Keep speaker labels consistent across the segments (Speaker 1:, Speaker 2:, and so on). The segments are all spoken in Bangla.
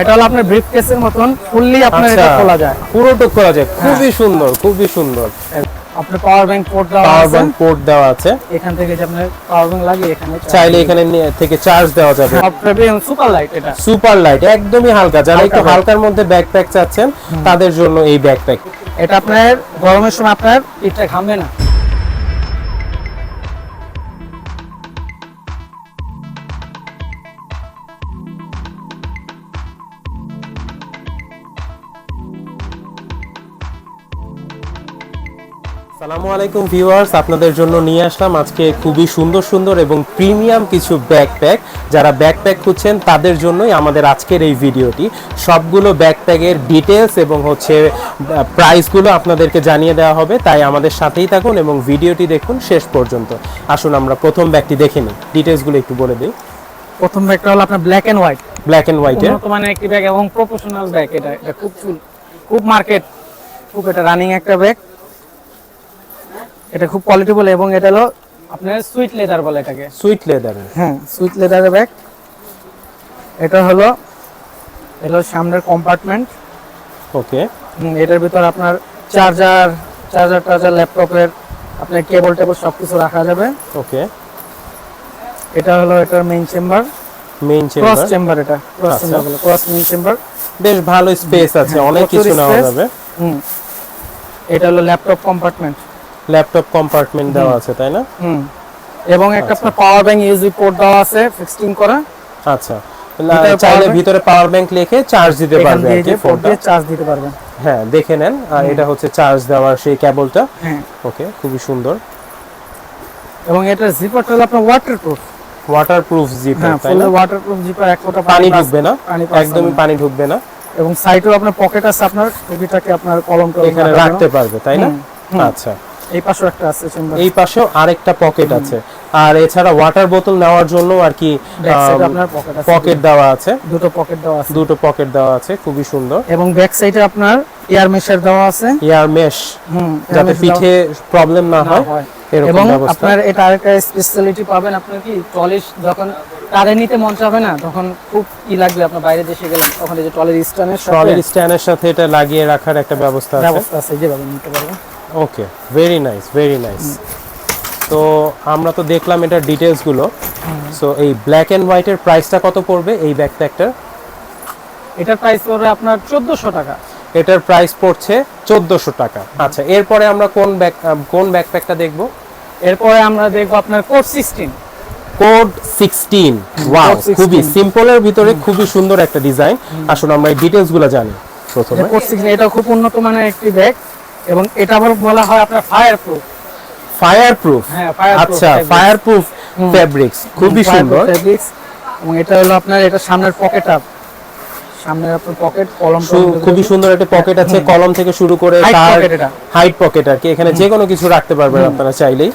Speaker 1: এটা হলো আপনার ব্রিফ কেসের মতন ফুললি আপনার
Speaker 2: আচ্ছা
Speaker 1: এটা খোলা যায়।
Speaker 2: পুরোটা খোলা যায়। খুবই সুন্দর খুবই সুন্দর।
Speaker 1: আপনার পাওয়ার ব্যাংক পোর্ট দেওয়া
Speaker 2: পাওয়ার
Speaker 1: আছে।
Speaker 2: ব্যাংক পোর্ট দেওয়া আছে।
Speaker 1: এখান থেকে যে আপনার পাওয়ার ব্যাংক লাগিয়ে এখানে
Speaker 2: চাইলে এখানে থেকে চার্জ দেওয়া যাবে।
Speaker 1: সুপার লাইট এটা।
Speaker 2: সুপার লাইট একদমই হালকা। যারা একটু হালকার মধ্যে ব্যাকপ্যাক চাচ্ছেন তাদের জন্য এই ব্যাকপ্যাক
Speaker 1: এটা আপনার গরমের সময় আপনার পিঠটা ঘামবে না।
Speaker 2: সালামু আলাইকুম ভিউয়ার্স আপনাদের জন্য নিয়ে আসলাম আজকে খুবই সুন্দর সুন্দর এবং প্রিমিয়াম কিছু ব্যাকপ্যাক যারা ব্যাকপ্যাক খুঁজছেন তাদের জন্যই আমাদের আজকের এই ভিডিওটি। সবগুলো ব্যাকপ্যাকের ডিটেলস এবং হচ্ছে প্রাইসগুলো আপনাদেরকে জানিয়ে দেওয়া হবে। তাই আমাদের সাথেই থাকুন এবং ভিডিওটি দেখুন শেষ পর্যন্ত। আসুন আমরা প্রথম ব্যাগটি দেখে নিই। ডিটেলসগুলো একটু বলে দিই।
Speaker 1: প্রথম ব্যাগটা হলো আপনার black and white
Speaker 2: black and হোয়াইটের
Speaker 1: উন্নত মানের একটি ব্যাগ এবং প্রফেশনাল ব্যাগ এটা এটা খুব খুব মার্কেট খুব এটা রানিং একটা ব্যাগ এটা খুব কোয়ালিটিফুল এবং এটা হলো আপনার সুইট লেদার বলে এটাকে।
Speaker 2: সুইট লেদারের
Speaker 1: হ্যাঁ সুইট লেদারের ব্যাগ এটা হলো এটা হলো সামনের কম্পার্টমেন্ট
Speaker 2: ওকে
Speaker 1: এটার ভিতর আপনার চার্জার চার্জার টার্জার ল্যাপটপের আপনার কেবল টেবল সব কিছু রাখা যাবে।
Speaker 2: ওকে
Speaker 1: এটা হলো এটার main chamber
Speaker 2: main chamber
Speaker 1: cross
Speaker 2: chamber
Speaker 1: এটা ক্রস
Speaker 2: আচ্ছা।
Speaker 1: চেম্বার বলে ক্রস মেইন চেম্বার
Speaker 2: বেশ ভালো স্পেস আছে অনেক কিছু নেওয়া যাবে।
Speaker 1: হুম এটা হলো ল্যাপটপ কম্পার্টমেন্ট
Speaker 2: ল্যাপটপ কম্পার্টমেন্ট দেওয়া আছে তাই না?
Speaker 1: হুম। এবং একটা আপনার পাওয়ার ব্যাংক ইউএসবি পোর্ট দেওয়া আছে ফিক্সিং করা।
Speaker 2: আচ্ছা। চাইলে ভিতরে পাওয়ার ব্যাংক লিখে চার্জ দিতে পারবে আর কি ফোনটা
Speaker 1: দিয়ে চার্জ দিতে পারবেন
Speaker 2: হ্যাঁ দেখে নেন। আর এটা হচ্ছে চার্জ দেওয়ার সেই কেবলটা
Speaker 1: হ্যাঁ।
Speaker 2: ওকে খুবই সুন্দর।
Speaker 1: এবং এটা জিপারটা হলো আপনার ওয়াটারপ্রুফ
Speaker 2: ওয়াটারপ্রুফ জিপার
Speaker 1: হ্যাঁ
Speaker 2: তাই না?
Speaker 1: ওয়াটারপ্রুফ জিপার এক ফোঁটা
Speaker 2: পানি ঢুকবে না। একদমই পানি। ঢুকবে না।
Speaker 1: এবং সাইডেও আপনার পকেট আছে আপনার ছবিটাকে আপনার কলম
Speaker 2: এখানে রাখতে পারবে তাই না। আচ্ছা।
Speaker 1: এই পাশেও একটা আছে চেম্বার
Speaker 2: এই পাশেও আরেকটা পকেট আছে। আর এছাড়া ওয়াটার বোতল নেওয়ার জন্য আর কি
Speaker 1: আপনার পকেট
Speaker 2: দেওয়া আছে।
Speaker 1: দুটো পকেট দেওয়া আছে।
Speaker 2: দুটো পকেট দেওয়া আছে খুবই সুন্দর।
Speaker 1: এবং ব্যাক সাইডে আপনার এয়ার মেশার দেওয়া আছে।
Speaker 2: এয়ার মেশ যাতে পিঠে প্রবলেম না হয়
Speaker 1: এবং আপনার এটা আরেকটা স্পেশালিটি পাবেন আপনার কি ট্রলিশ যখন কারে নিতে মন চাবে না তখন খুব ই লাগবে আপনার বাইরে দেশে গেলেন তখন এই যে ট্রলির স্ট্যান্ডের সাথে
Speaker 2: ট্রলির স্ট্যান্ডের সাথে এটা লাগিয়ে রাখার একটা ব্যবস্থা আছে।
Speaker 1: ব্যবস্থা আছে যেভাবে নিতে পারবেন।
Speaker 2: Okay very nice very nice তো আমরা তো দেখলাম এটার ডিটেলসগুলো সো এই ব্ল্যাক অ্যান্ড হোয়াইটের প্রাইসটা কত পড়বে এই ব্যাকপ্যাকটার
Speaker 1: এটার প্রাইস পড়বে আপনার চোদ্দশো টাকা।
Speaker 2: এটার প্রাইস পড়ছে চোদ্দশো টাকা। আচ্ছা এরপরে আমরা কোন ব্যাক কোন ব্যাকপ্যাকটা দেখব?
Speaker 1: এরপরে আমরা দেখব আপনার code sixteen
Speaker 2: code sixteen wow খুবই সিম্পলের ভিতরে খুবই সুন্দর একটা ডিজাইন আসুন আমরা এই ডিটেলসগুলো জানি প্রথমে।
Speaker 1: কোড সিক্সটিন এটা খুব উন্নত মানের একটি ব্যাগ এবং এটা আবার বলা হয় আপনার ফায়ার প্রুফ
Speaker 2: ফায়ার প্রুফ
Speaker 1: হ্যাঁ
Speaker 2: আচ্ছা ফায়ার প্রুফ ফেব্রিক্স খুবই সুন্দর।
Speaker 1: এবং এটা হলো আপনার এটা সামনের পকেট আপ সামনের আপনার পকেট কলম
Speaker 2: খুবই সুন্দর একটা পকেট আছে। কলম থেকে শুরু করে। হাইট পকেট আর কি। এখানে যে কোনো কিছু রাখতে পারবেন আপনারা চাইলেই।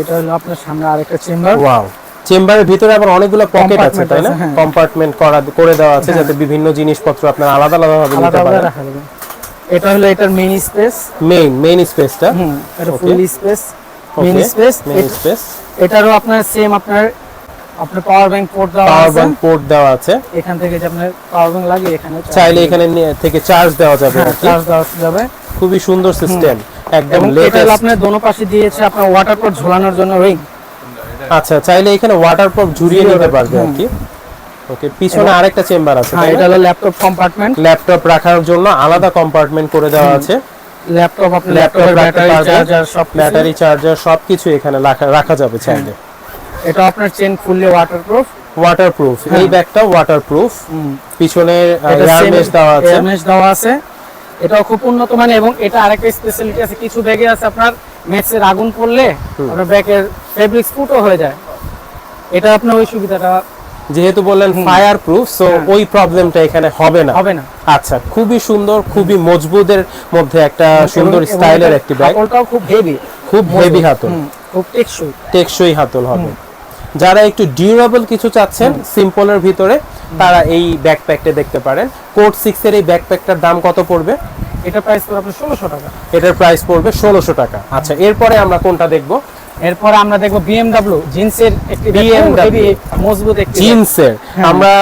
Speaker 1: এটা হলো আপনার সামনে আরেকটা চেম্বার
Speaker 2: ওয়াও চেম্বারের ভিতরে আবার অনেকগুলো পকেট আছে তাই না?
Speaker 1: হ্যাঁ।
Speaker 2: কম্পার্টমেন্ট করা করে দেওয়া আছে যাতে বিভিন্ন জিনিসপত্র আপনার আলাদা আলাদা ভাবে নিতে পারেন
Speaker 1: এটা হলো এটার মেইন স্পেস
Speaker 2: মেইন মেইন স্পেসটা
Speaker 1: হুম এটা full space main space
Speaker 2: main space
Speaker 1: এটারও আপনার সেম আপনার আপনার পাওয়ার ব্যাংক পোর্ট দেওয়া
Speaker 2: পাওয়ার ব্যাংক পোর্ট দেওয়া আছে।
Speaker 1: এখান থেকে যে আপনার পাওয়ার ব্যাংক লাগে এখানে
Speaker 2: চাইলে এখানে থেকে চার্জ দেওয়া যাবে
Speaker 1: চার্জ দেওয়া যাবে।
Speaker 2: খুবই সুন্দর সিস্টেম একদম লেটেস্ট
Speaker 1: আপনার দোনো পাশে দিয়েছে আপনার ওয়াটার পোর্ট ঝোলানোর জন্য রিং
Speaker 2: আচ্ছা চাইলে এখানে ওয়াটার প্রুফ ঝুরিয়ে নিতে পারবে আর কি। ওকে পিছনে আরেকটা চেম্বার আছে
Speaker 1: হ্যাঁ এটা? হলো ল্যাপটপ কম্পার্টমেন্ট
Speaker 2: ল্যাপটপ রাখার জন্য আলাদা কম্পার্টমেন্ট করে দেওয়া আছে।
Speaker 1: ল্যাপটপ আপনার
Speaker 2: ল্যাপটপ
Speaker 1: ব্যাটারি চার্জার সব
Speaker 2: ব্যাটারি চার্জার সবকিছু এখানে রাখা রাখা যাবে চাইলে।
Speaker 1: এটা আপনার চেন ফুললি ওয়াটারপ্রুফ
Speaker 2: ওয়াটারপ্রুফ এই ব্যাগটা ওয়াটারপ্রুফ পিছনে এয়ার মেশ দেওয়া আছে।
Speaker 1: air mesh দেওয়া আছে। এটাও খুব উন্নত মানের এবং এটা আরেকটা স্পেশালিটি আছে। কিছু ব্যাগে আছে আপনার ম্যাক্সের আগুন পড়লে আপনার ব্যাগের ফেব্রিক্স ফুটো হয়ে যায়। এটা আপনার ওই সুবিধাটা
Speaker 2: যেহেতু বললেন ফায়ার প্রুফ সো। ওই প্রবলেমটা এখানে হবে না।
Speaker 1: হবে না।
Speaker 2: আচ্ছা খুবই সুন্দর খুবই মজবুতের মধ্যে একটা সুন্দর স্টাইলের একটি ব্যাগ
Speaker 1: হাতলটাও খুব হেভি
Speaker 2: খুব হেভি হাতল।
Speaker 1: খুব টেকসই।
Speaker 2: টেকসই হাতল হবে। যারা একটু ডিউরেবল কিছু চাচ্ছেন সিম্পলের ভিতরে তারা এই ব্যাকপ্যাকটা দেখতে পারেন। কোড সিক্স এর এই ব্যাকপ্যাকটার দাম কত পড়বে?
Speaker 1: এটা প্রাইস পড়বে আপনার ষোলোশো টাকা।
Speaker 2: এটার প্রাইস পড়বে ষোলোশো টাকা। আচ্ছা এরপরে আমরা কোনটা দেখব?
Speaker 1: এরপর আমরা দেখব বিএমডব্লিউ জিন্সের একটি
Speaker 2: BMW
Speaker 1: মজবুত একটি
Speaker 2: জিন্সের।
Speaker 1: হ্যাঁ।
Speaker 2: আমরা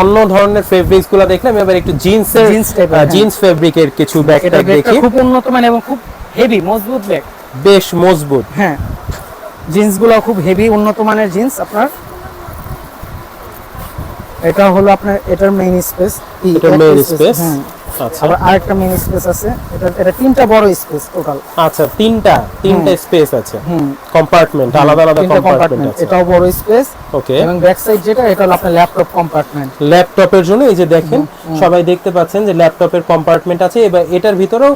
Speaker 2: অন্য ধরনের ফেব্রিক্সগুলো দেখলাম এবার একটু জিন্সের
Speaker 1: হ্যাঁ।
Speaker 2: জিন্স ফেব্রিকের কিছু ব্যাগ
Speaker 1: এটা
Speaker 2: দেখি।
Speaker 1: খুব উন্নত মানে এবং খুব হেভি মজবুত ব্যাগ।
Speaker 2: বেশ মজবুত।
Speaker 1: হ্যাঁ। জিন্সগুলো খুব হেভি উন্নত মানের জিন্স আপনার। এটা হলো আপনার এটার মেইন স্পেস
Speaker 2: মেইন স্পেস আচ্ছা।
Speaker 1: আবার আরেকটা মেইন স্পেস আছে। এটা এটা তিনটা বড় স্পেস টোটাল
Speaker 2: আচ্ছা তিনটা তিনটা স্পেস আছে।
Speaker 1: হুম।
Speaker 2: কম্পার্টমেন্ট আলাদা আলাদা কম্পার্টমেন্ট আছে।
Speaker 1: এটাও বড় স্পেস
Speaker 2: ওকে
Speaker 1: এবং ব্যাক সাইড যেটা এটা হলো আপনার ল্যাপটপ কম্পার্টমেন্ট
Speaker 2: ল্যাপটপের জন্য এই যে দেখেন সবাই দেখতে পাচ্ছেন যে ল্যাপটপের কম্পার্টমেন্ট আছে এবার এটার ভিতরেও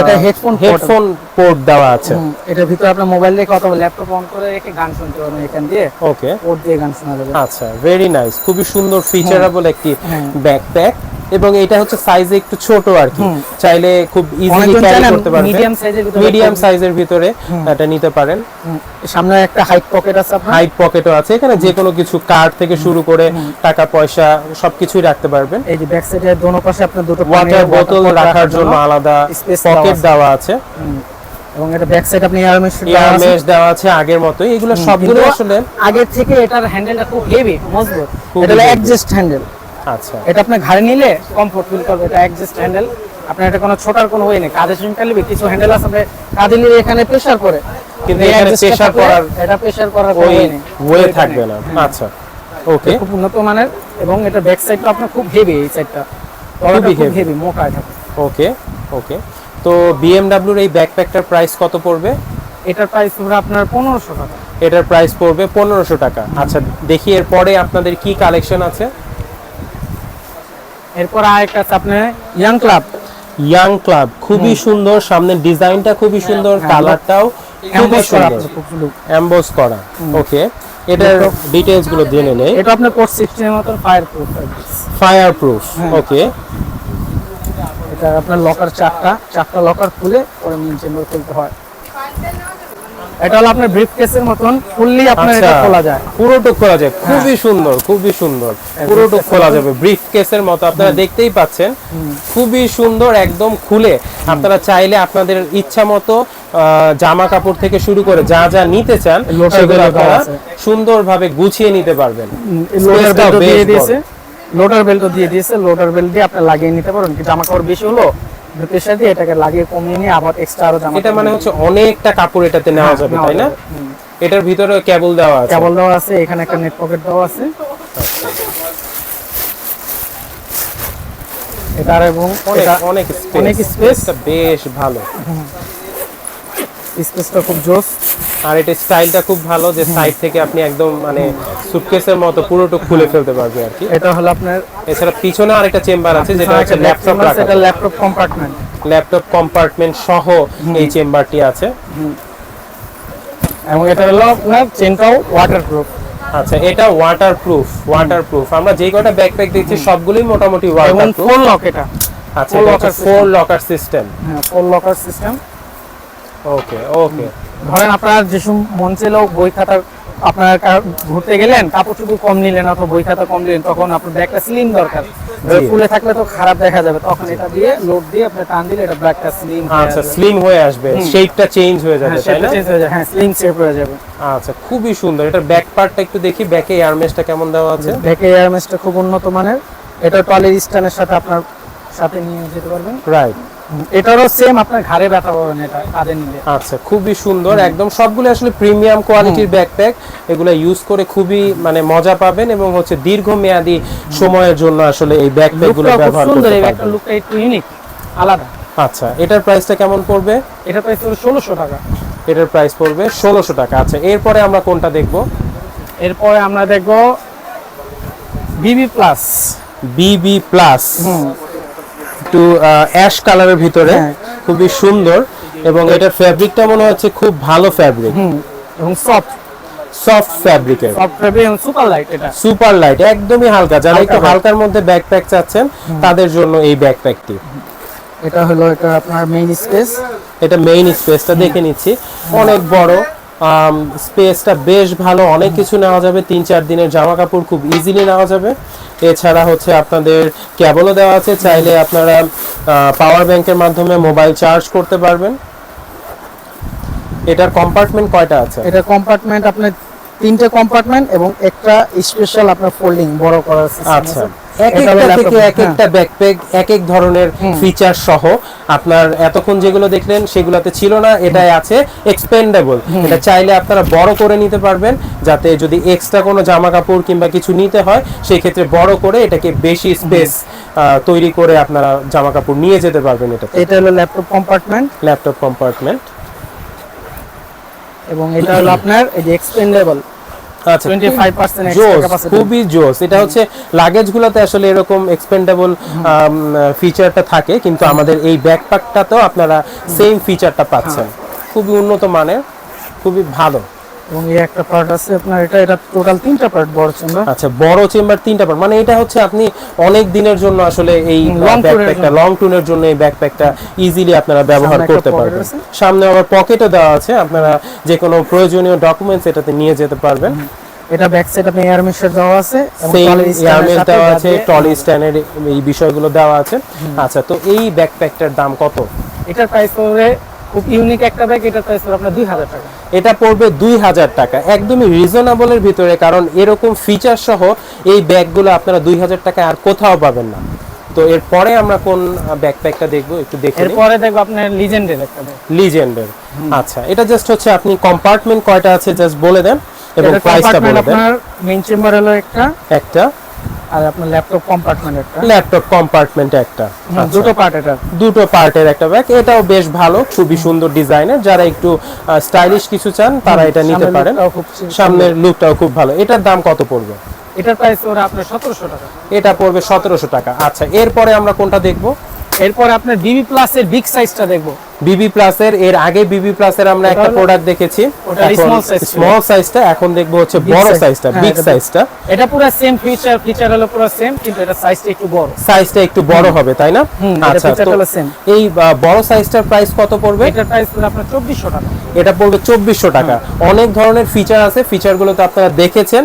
Speaker 1: এটা port
Speaker 2: হেডফোন পোর্ট দেওয়া আছে।
Speaker 1: এটার ভিতরে আপনার মোবাইল রেখে অথবা ল্যাপটপ অন করে রেখে গান শুনতে পারবেন এখান দিয়ে।
Speaker 2: ওকে
Speaker 1: পোর্ট দিয়ে গান শোনা যাবে।
Speaker 2: আচ্ছা ভেরি নাইস খুবই সুন্দর ফিচারেবল একটি। ব্যাকপ্যাক এবং এটা হচ্ছে সাইজে একটু ছোট আর কি। চাইলে খুব ইজিলি ক্যারি করতে পারবেন।
Speaker 1: size এর ভিতরে
Speaker 2: মিডিয়াম সাইজের ভিতরে এটা নিতে পারেন।
Speaker 1: সামনে একটা হাইট পকেট আছে আপনার?
Speaker 2: হাইট পকেটও আছে। এখানে যে কোনো কিছু কার্ড থেকে শুরু করে টাকা পয়সা সবকিছুই রাখতে পারবেন।
Speaker 1: এই যে ব্যাক সাইডে দোনো পাশে আপনার দুটো
Speaker 2: ওয়াটার বোতল রাখার জন্য আলাদা পকেট। দেওয়া আছে।
Speaker 1: এবং এটা ব্যাক সাইড আপনি এয়ার মেশ
Speaker 2: এয়ার মেশ দেওয়া আছে আগের মতোই। এগুলো সবগুলো আসলে
Speaker 1: আগের থেকে এটার হ্যান্ডেলটা খুব হেভি মজবুত। এটা হলো অ্যাডজাস্ট হ্যান্ডেল
Speaker 2: আচ্ছা।
Speaker 1: এটা আপনি ঘাড়ে নিলে কমফোর্ট ফিল করবে এটা অ্যাডজাস্ট হ্যান্ডেল আপনার এটা কোনো ছোটার কোনো ওয়ে নেই কাঁধে নিবে কিছু হ্যান্ডেল আছে আপনি কাঁধে নিলে এখানে প্রেসার করে
Speaker 2: কিন্তু এখানে
Speaker 1: থাকলে
Speaker 2: করার
Speaker 1: এটা প্রেসার করার কোনো ওয়ে নেই।
Speaker 2: ওয়ে থাকবে না। আচ্ছা ওকে
Speaker 1: খুব উন্নত মানের এবং এটা ব্যাক সাইডটা আপনার খুব হেভি এই সাইডটা
Speaker 2: খুবই
Speaker 1: খুব হেভি মোটা এটা।
Speaker 2: ওকে ওকে তো বিএমডব্লিউর এই ব্যাকপ্যাকটার প্রাইস কত পড়বে?
Speaker 1: এটার প্রাইস হবে আপনার পনেরোশো টাকা।
Speaker 2: এটার প্রাইস পড়বে পনেরোশো টাকা। আচ্ছা দেখি এরপরে আপনাদের কি কালেকশন আছে?
Speaker 1: এরপর আরেকটা আছে আপনার ইয়াং ক্লাব
Speaker 2: ইয়াং ক্লাব খুবই সুন্দর সামনের ডিজাইনটা খুবই সুন্দর
Speaker 1: হ্যাঁ,
Speaker 2: কালারটাও খুবই সুন্দর এমবোস করা ওকে এটার ডিটেইলসগুলো জেনে নেই।
Speaker 1: এটা আপনার কোর্স সিস্টেমের মতন ফায়ার প্রুফ
Speaker 2: ফায়ার প্রুফ
Speaker 1: হ্যাঁ।
Speaker 2: ওকে
Speaker 1: এটা আপনার লকার চারটা চারটা লকার খুলে পরে মেন চেম্বার খুলতে হয়। এটা হলো আপনার ব্রিফ কেসের মতন ফুললি আপনার
Speaker 2: আচ্ছা
Speaker 1: এটা খোলা যায়।
Speaker 2: পুরোটুক খোলা যায়। খুবই সুন্দর খুবই সুন্দর। পুরোটুক খোলা যাবে। ব্রিফ কেসের মতো আপনারা দেখতেই পাচ্ছেন। খুবই সুন্দর একদম খুলে। আপনারা চাইলে আপনাদের ইচ্ছা মতো জামা কাপড় থেকে শুরু করে যা যা নিতে চান
Speaker 1: লোটার
Speaker 2: সেগুলো আপনারা সুন্দরভাবে গুছিয়ে নিতে পারবেন।
Speaker 1: লোডার বেল্ট দিয়ে দিয়েছে। দিয়ে লোডার বেল্ট দিয়ে আপনি লাগিয়ে নিতে পারেন কি জামা কাপড় বেশি হলো প্রেশার সাথে এটাকে লাগিয়ে কমিয়ে নিয়ে আবার এক্সট্রা আরও জামা
Speaker 2: এটা মানে হচ্ছে অনেকটা কাপড় এটাতে নেওয়া
Speaker 1: হ্যাঁ,
Speaker 2: যাবে তাই না? এটার ভিতরে কেবল দেওয়া আছে।
Speaker 1: কেবল দেওয়া আছে এখানে একটা নেট পকেট দেওয়া আছে। এটার এবং
Speaker 2: অনেক
Speaker 1: এটা
Speaker 2: অনেক
Speaker 1: অনেক
Speaker 2: স্পেস বেশ ভালো।
Speaker 1: স্পেসটা খুব জোস।
Speaker 2: আর এটা স্টাইলটা খুব ভালো যে সাইড থেকে আপনি একদম মানে সুটকেসের মতো পুরোটুক খুলে ফেলতে পারবে আর কি।
Speaker 1: এটা হলো আপনার
Speaker 2: এছাড়া পিছনে আরেকটা চেম্বার আছে যেটা হচ্ছে ল্যাপটপ রাখা।
Speaker 1: এটা ল্যাপটপ কম্পার্টমেন্ট
Speaker 2: ল্যাপটপ কম্পার্টমেন্ট সহ এই চেম্বারটি আছে।
Speaker 1: এবং এটা হলো আপনার চেনটাও ওয়াটারপ্রুফ
Speaker 2: আচ্ছা এটা ওয়াটারপ্রুফ ওয়াটারপ্রুফ আমরা যে কটা ব্যাকপ্যাক দেখছি সবগুলোই মোটামুটি ওয়াটারপ্রুফ
Speaker 1: ফোর লক এটা।
Speaker 2: আচ্ছা এটা ফোর লকার সিস্টেম
Speaker 1: হ্যাঁ four locker system
Speaker 2: okay okay
Speaker 1: ধরেন আপনার যেসব মন ছিল বই খাতা আপনার ঘুরতে গেলেন কাপড় চুপড় কম নিলেন অথবা বই খাতা কম নিলেন তখন আপনার ব্যাগটা স্লিম দরকার। ফুলে থাকলে তো খারাপ দেখা যাবে তখন এটা দিয়ে লোড দিয়ে আপনি টান দিলে এটা ব্যাগটা স্লিম
Speaker 2: আচ্ছা স্লিম হয়ে আসবে শেপটা চেঞ্জ হয়ে যাবে তাই না?
Speaker 1: চেঞ্জ হয়ে যাবে হ্যাঁ স্লিম শেপ হয়ে যাবে।
Speaker 2: আচ্ছা খুবই সুন্দর। এটার ব্যাক পার্টটা একটু দেখি ব্যাকে এয়ারমেসটা কেমন দেওয়া আছে?
Speaker 1: ব্যাকে এয়ারমেসটা খুব উন্নত মানের। এটা টলের স্ট্যান্ডের সাথে আপনার সাথে নিয়ে যেতে পারবেন।
Speaker 2: রাইট
Speaker 1: এটারও সেম আপনার ঘাড়ে ব্যথা পাবেন এটা কাঁধে নিলে।
Speaker 2: আচ্ছা খুবই সুন্দর। একদম সবগুলো আসলে প্রিমিয়াম কোয়ালিটির ব্যাকপ্যাক এগুলো ইউজ করে খুবই মানে মজা পাবেন এবং হচ্ছে দীর্ঘমেয়াদী সময়ের জন্য আসলে এই ব্যাকপ্যাকগুলো ব্যবহার করতে পারবেন।
Speaker 1: লুকটা একটু ইউনিক আলাদা।
Speaker 2: আচ্ছা এটার প্রাইসটা কেমন পড়বে?
Speaker 1: এটা প্রাইস হলো ষোলোশো টাকা।
Speaker 2: এটার প্রাইস পড়বে ষোলোশো টাকা। আচ্ছা এরপরে আমরা কোনটা দেখব?
Speaker 1: এরপরে আমরা দেখব বিবি প্লাস।
Speaker 2: বিবি প্লাস। একটু অ্যাশ কালারের ভিতরে।
Speaker 1: হ্যাঁ।
Speaker 2: খুবই সুন্দর। এবং এটার ফ্যাব্রিকটা মনে হচ্ছে খুব ভালো ফ্যাব্রিক
Speaker 1: এবং সফট
Speaker 2: সফট ফ্যাব্রিকের
Speaker 1: সুপার লাইট এটা।
Speaker 2: সুপার লাইট একদমই হালকা। যারা একটু হালকার মধ্যে ব্যাকপ্যাক চাচ্ছেন তাদের জন্য এই ব্যাকপ্যাকটি
Speaker 1: এটা হলো এটা আপনার মেইন স্পেস
Speaker 2: এটা মেইন স্পেসটা দেখে নিচ্ছি। অনেক বড়। স্পেসটা বেশ ভালো, অনেক কিছু নেওয়া যাবে, তিন চার দিনের জামা কাপড় খুব ইজিলি নেওয়া যাবে। এছাড়া হচ্ছে আপনাদের কেবলও দেওয়া আছে, চাইলে আপনারা পাওয়ার ব্যাংকের মাধ্যমে মোবাইল চার্জ করতে পারবেন। এটার কম্পার্টমেন্ট কয়টা আছে?
Speaker 1: এটা কম্পার্টমেন্ট আপনার তিনটে কম্পার্টমেন্ট এবং একটা স্পেশাল আপনার ফোল্ডিং বড় করার
Speaker 2: আচ্ছা।
Speaker 1: আছে।
Speaker 2: এক একটা থেকে এক। একটা ব্যাকপ্যাক এক এক ধরনের ফিচার সহ। আপনার এতক্ষণ যেগুলো দেখলেন সেগুলোতে ছিল না এটাই আছে। এক্সপেন্ডেবল এটা চাইলে আপনারা বড় করে নিতে পারবেন যাতে যদি এক্সট্রা কোনো জামা কাপড় কিংবা কিছু নিতে হয় সেই ক্ষেত্রে বড় করে এটাকে বেশি স্পেস তৈরি করে আপনারা জামা কাপড় নিয়ে যেতে পারবেন এটাতে।
Speaker 1: এটা হলো ল্যাপটপ কম্পার্টমেন্ট
Speaker 2: ল্যাপটপ কম্পার্টমেন্ট
Speaker 1: এবং এটা হলো আপনার এই যে এক্সপেন্ডেবল
Speaker 2: আচ্ছা।
Speaker 1: 25% extra
Speaker 2: জোস খুবই জোস এটা হচ্ছে লাগেজ গুলোতে আসলে এরকম এক্সপেন্ডেবল ফিচারটা থাকে কিন্তু আমাদের এই ব্যাকপ্যাকটাতেও আপনারা সেম ফিচারটা পাচ্ছেন। খুবই উন্নত মানের খুবই ভালো।
Speaker 1: এবং এই একটা পার্ট আছে আপনার এটা এটা টোটাল তিনটা পার্ট বড় চেম্বার
Speaker 2: আচ্ছা বড় চেম্বার তিনটা পার মানে এটা হচ্ছে আপনি অনেক দিনের জন্য আসলে এই ব্যাকপ্যাকটা লং ট্যুরের জন্য। এই ব্যাকপ্যাকটা ইজিলি আপনারা ব্যবহার করতে পারবেন। সামনে আবার পকেটও দেওয়া আছে। আপনারা যে কোনো প্রয়োজনীয় ডকুমেন্টস এটাতে নিয়ে যেতে পারবেন।
Speaker 1: এটা ব্যাক সাইড আপনি এয়ার মেশার দেওয়া আছে সাথে
Speaker 2: দেওয়া আছে ট্রলি স্ট্যান্ডের এই বিষয়গুলো দেওয়া আছে। আচ্ছা তো এই ব্যাকপ্যাকটার দাম কত?
Speaker 1: এটার প্রাইস পড়বে খুব ইউনিক একটা ব্যাগ এটার প্রাইস আপনার দুই হাজার টাকা।
Speaker 2: এটা পড়বে দুই হাজার টাকা। একদমই রিজনেবলের ভিতরে কারণ এরকম ফিচার সহ এই ব্যাগগুলো আপনারা দুই হাজার টাকায় আর কোথাও পাবেন না। তো এরপরে আমরা কোন ব্যাকপ্যাকটা দেখব একটু দেখে।
Speaker 1: এরপরে দেখব আপনার লিজেন্ডের একটা ব্যাগ
Speaker 2: লিজেন্ডের আচ্ছা এটা জাস্ট হচ্ছে আপনি কম্পার্টমেন্ট কয়টা আছে জাস্ট বলে দেন এবং প্রাইসটা বলে দেন।
Speaker 1: আপনার মেইন চেম্বার হলো একটা
Speaker 2: একটা
Speaker 1: আর আপনার ল্যাপটপ কম্পার্টমেন্ট একটা।
Speaker 2: ল্যাপটপ কম্পার্টমেন্ট একটা। আচ্ছা।
Speaker 1: দুটো পার্ট এটা
Speaker 2: দুটো পার্টের একটা ব্যাগ এটাও বেশ ভালো খুবই সুন্দর ডিজাইনের যারা একটু স্টাইলিশ কিছু চান তারা এটা নিতে পারেন। সামনের লুকটাও খুব ভালো। এটার দাম কত পড়বে?
Speaker 1: এটার প্রাইস ওরা আপনার সতেরোশো টাকা।
Speaker 2: এটা পড়বে সতেরোশো টাকা। আচ্ছা এরপরে আমরা কোনটা দেখব?
Speaker 1: এরপর আপনার বিবি প্লাস এর বিগ সাইজটা দেখব।
Speaker 2: বিবি প্লাসের এর আগে বিবি প্লাসের আমরা একটা প্রোডাক্ট দেখেছি। স্মল সাইজটা এখন দেখব হচ্ছে বড় সাইজটা বিগ সাইজটা
Speaker 1: এটা পুরো সেম ফিচার ফিচার হলো পুরো সেম কিন্তু এটা সাইজটা একটু বড়।
Speaker 2: সাইজটা একটু বড় হবে তাই না?
Speaker 1: এটা
Speaker 2: আচ্ছা তো। এই বড় সাইজটার প্রাইস কত পড়বে?
Speaker 1: এটার প্রাইস পড়বে আপনার চব্বিশশো টাকা।
Speaker 2: এটা পড়বে চব্বিশশো টাকা। অনেক ধরনের ফিচার আছে ফিচারগুলো তো আপনারা দেখেছেন।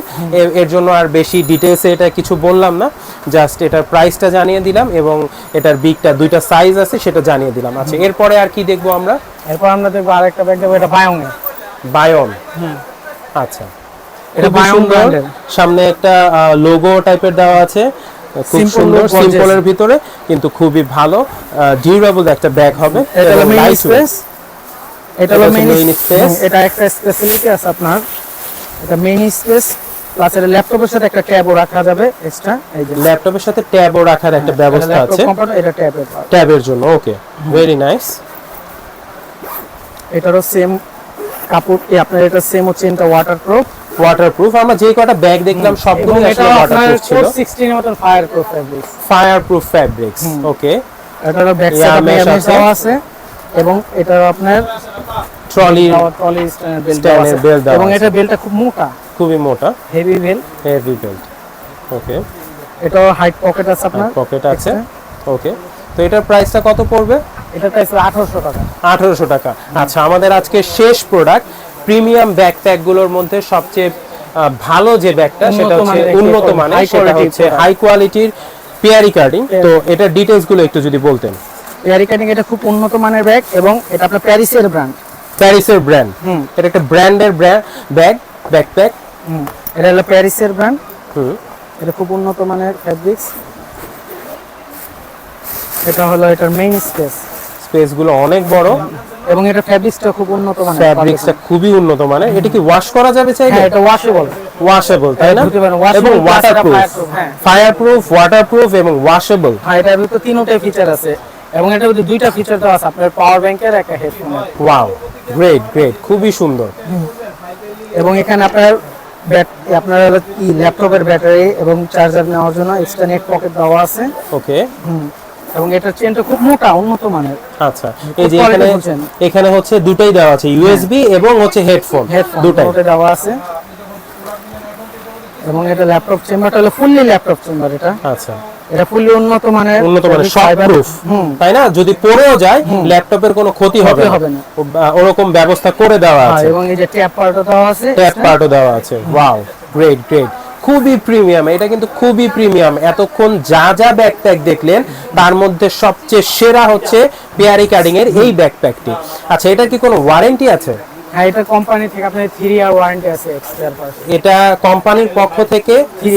Speaker 2: এর জন্য আর বেশি ডিটেলসে এটা কিছু বললাম না। জাস্ট এটার প্রাইসটা জানিয়ে দিলাম এবং এটার বিগটা দুইটা সাইজ আছে সেটা জানিয়ে দিলাম। আচ্ছা এরপরে আর কি দেখব আমরা?
Speaker 1: এরপর আমরা দেখব আরেকটা ব্যাগ দেখব এটা বায়োনের
Speaker 2: বায়ন
Speaker 1: হুম।
Speaker 2: আচ্ছা।
Speaker 1: এটা বায়োন ব্র্যান্ডের
Speaker 2: সামনে একটা লোগো টাইপের দেওয়া আছে। খুব সুন্দর সিম্পলের ভিতরে কিন্তু খুবই ভালো। ডিউরেবল একটা ব্যাগ হবে।
Speaker 1: এটা হলো মেইন স্পেস এটা হলো মেইন
Speaker 2: space।
Speaker 1: এটা একটা স্পেশালিটি আছে আপনার। এটা মেইন স্পেস প্লাস এটা ল্যাপটপের সাথে একটা ট্যাবও রাখা যাবে এক্সট্রা এই যে
Speaker 2: ল্যাপটপের সাথে ট্যাবও রাখার একটা ব্যবস্থা আছে।
Speaker 1: এটা ট্যাবের।
Speaker 2: ট্যাবের জন্য ওকে ভেরি নাইস
Speaker 1: এটারও সেম কাপড় এই আপনার এটা সেম হচ্ছে এটা ওয়াটারপ্রুফ
Speaker 2: ওয়াটারপ্রুফ আমরা যে কটা ব্যাগ দেখলাম সবগুলো
Speaker 1: এটা
Speaker 2: আসলে ওয়াটারপ্রুফ ছিল।
Speaker 1: 416 এর মতন fire proof fabric
Speaker 2: fire fabrics okay
Speaker 1: এটারও ব্যাক সাইডে
Speaker 2: আছে।
Speaker 1: এবং এটার আপনার
Speaker 2: ট্রলি
Speaker 1: ট্রলি স্ট্যান্ডার্ড বেল্ট এবং এটা বেল্টটা খুব মোটা।
Speaker 2: খুবই মোটা।
Speaker 1: Heavy belt
Speaker 2: heavy belt okay
Speaker 1: এটাও হাইট পকেট আছে আপনার।
Speaker 2: পকেট আছে ওকে তো এটার প্রাইসটা কত পড়বে?
Speaker 1: এটা প্রাইস আঠারোশো টাকা।
Speaker 2: আঠারোশো টাকা। আচ্ছা আমাদের আজকে শেষ প্রোডাক্ট প্রিমিয়াম ব্যাকপ্যাকগুলোর মধ্যে সবচেয়ে ভালো যে ব্যাগটা সেটা হচ্ছে উন্নত মানের সেটা হচ্ছে হাই কোয়ালিটির পেয়ারি কার্ডিং তো এটার ডিটেলসগুলো একটু যদি বলতেন।
Speaker 1: এয়ারি কাটিং এটা খুব উন্নত মানের ব্যাগ এবং এটা আপনার প্যারিসের ব্র্যান্ড
Speaker 2: প্যারিসের ব্র্যান্ড
Speaker 1: হুম।
Speaker 2: এটা একটা ব্র্যান্ডের ব্যাগ ব্যাকপ্যাক
Speaker 1: এটা হলো প্যারিসের ব্র্যান্ড
Speaker 2: হুম।
Speaker 1: এটা খুব উন্নত মানের ফ্যাব্রিক্স এটা হলো এটার মেইন স্পেস
Speaker 2: স্পেসগুলো অনেক বড়।
Speaker 1: এবং এটা ফ্যাব্রিক্সটা খুব উন্নত মানের।
Speaker 2: ফ্যাব্রিক্সটা খুবই উন্নত মানের। এটা কি ওয়াশ করা যাবে চাই
Speaker 1: হ্যাঁ এটা ওয়াশেবল
Speaker 2: ওয়াশেবল তাই না?
Speaker 1: পারেন, washable
Speaker 2: এবং ওয়াটারপ্রুফ
Speaker 1: হ্যাঁ।
Speaker 2: ফায়ারপ্রুফ ওয়াটারপ্রুফ এবং ওয়াশেবল
Speaker 1: হ্যাঁ এটার ভিতরে তিনটাই ফিচার আছে। এবং এটার ভিতরে দুইটা ফিচার দেওয়া আছে। আপনার পাওয়ার ব্যাংকের একটা হেডফোনের
Speaker 2: ওয়াও গ্রেট গ্রেট খুবই সুন্দর।
Speaker 1: এবং এখানে আপনার আপনার ল্যাপটপের ব্যাটারি এবং চার্জার নেওয়ার জন্য এক্সট্রা নেট পকেট দেওয়া আছে।
Speaker 2: ওকে।
Speaker 1: এবং এটার চেনটা খুব মোটা উন্নত মানের।
Speaker 2: আচ্ছা এই যে এখানে এখানে হচ্ছে দুটোই দেওয়া আছে ইউএসবি এবং হচ্ছে হেডফোন দুটাই।
Speaker 1: দুটো দেওয়া আছে। এবং এটা ল্যাপটপ চেম্বারটা হলো ফুললি ল্যাপটপ চেম্বার এটা।
Speaker 2: আচ্ছা।
Speaker 1: এটা ফুললি উন্নত মানের
Speaker 2: উন্নত মানের শক প্রুফ তাই না? যদি পড়েও যায় ল্যাপটপের কোনো ক্ষতি হবে না। ওরকম ব্যবস্থা করে দেওয়া
Speaker 1: হ্যাঁ,
Speaker 2: আছে।
Speaker 1: এবং এই যে ট্যাপ পার্টও দেওয়া আছে।
Speaker 2: ট্যাপ পার্টও দেওয়া আছে। ওয়াও গ্রেট গ্রেট খুবই প্রিমিয়াম এটা কিন্তু খুবই প্রিমিয়াম। এতক্ষণ যা যা ব্যাকপ্যাক দেখলেন তার মধ্যে সবচেয়ে সেরা হচ্ছে পেয়ারি কার্ডিং এর এই ব্যাকপ্যাকটি আচ্ছা এটা কি কোনো ওয়ারেন্টি আছে?
Speaker 1: হ্যাঁ এটা কোম্পানি থেকে আপনার থ্রি ইয়ার ওয়ারেন্টি আছে এক্সট্রা
Speaker 2: এটা কোম্পানির পক্ষ থেকে
Speaker 1: Three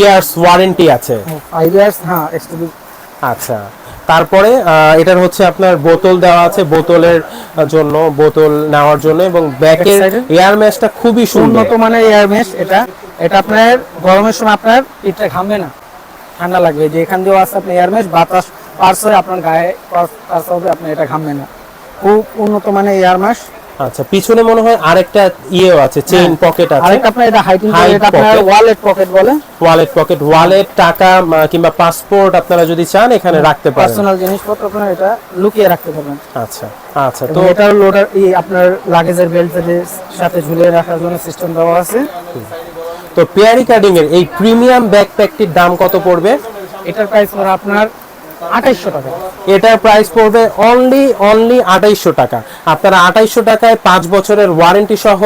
Speaker 2: ইয়ার্স ওয়ারেন্টি আছে।
Speaker 1: ফাইভ ইয়ার্স হ্যাঁ এক্সট্রা
Speaker 2: আচ্ছা তারপরে এটার হচ্ছে আপনার বোতল দেওয়া আছে বোতলের জন্য বোতল নেওয়ার জন্য এবং ব্যাকের? এয়ার ম্যাশটা খুবই সুন্দর।
Speaker 1: উন্নত মানের এয়ার মেশ এটা। এটা আপনার গরমের সময় আপনার পিঠটা ঘামবে না। ঠান্ডা লাগবে। যে এখান দিয়েও আছে আপনি এয়ার মেশ বাতাস পার্স হয়ে আপনার গায়ে পার্স হবে আপনি এটা ঘামবে না। খুব উন্নত মানের এয়ার মেশ
Speaker 2: আচ্ছা পিছনে মনে হয় আরেকটা ইয়েও আছে চেইন পকেট আছে।
Speaker 1: আরেকটা আপনার এটা হাইটিং এটা আপনার ওয়ালেট পকেট বলে।
Speaker 2: ওয়ালেট পকেট ওয়ালেট টাকা কিংবা পাসপোর্ট আপনারা যদি চান এখানে রাখতে পারেন।
Speaker 1: পার্সোনাল জিনিসপত্র আপনারা এটা লুকিয়ে রাখতে পারবেন।
Speaker 2: আচ্ছা আচ্ছা
Speaker 1: তো এটা লোডার এই আপনার লাগেজের বেল্টের সাথে ঝুলিয়ে রাখার জন্য সিস্টেম দেওয়া আছে।
Speaker 2: তো পেয়ারি কার্ডিং এর এই প্রিমিয়াম ব্যাকপ্যাকটির দাম কত পড়বে?
Speaker 1: এটার প্রাইস পড়ে আপনার আঠাইশশো টাকা।
Speaker 2: এটার প্রাইস পড়বে অনলি অনলি আঠাইশশো টাকা। আপনারা আঠাইশশো টাকায় পাঁচ বছরের ওয়ারেন্টি সহ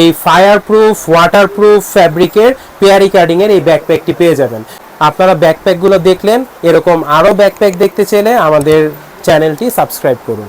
Speaker 2: এই ফায়ার প্রুফ ওয়াটার প্রুফ ফ্যাব্রিকের পেয়ারি কার্ডিং এর এই ব্যাকপ্যাকটি পেয়ে যাবেন। আপনারা ব্যাকপ্যাকগুলো দেখলেন এরকম আরও ব্যাকপ্যাক দেখতে চাইলে আমাদের চ্যানেলটি সাবস্ক্রাইব করুন।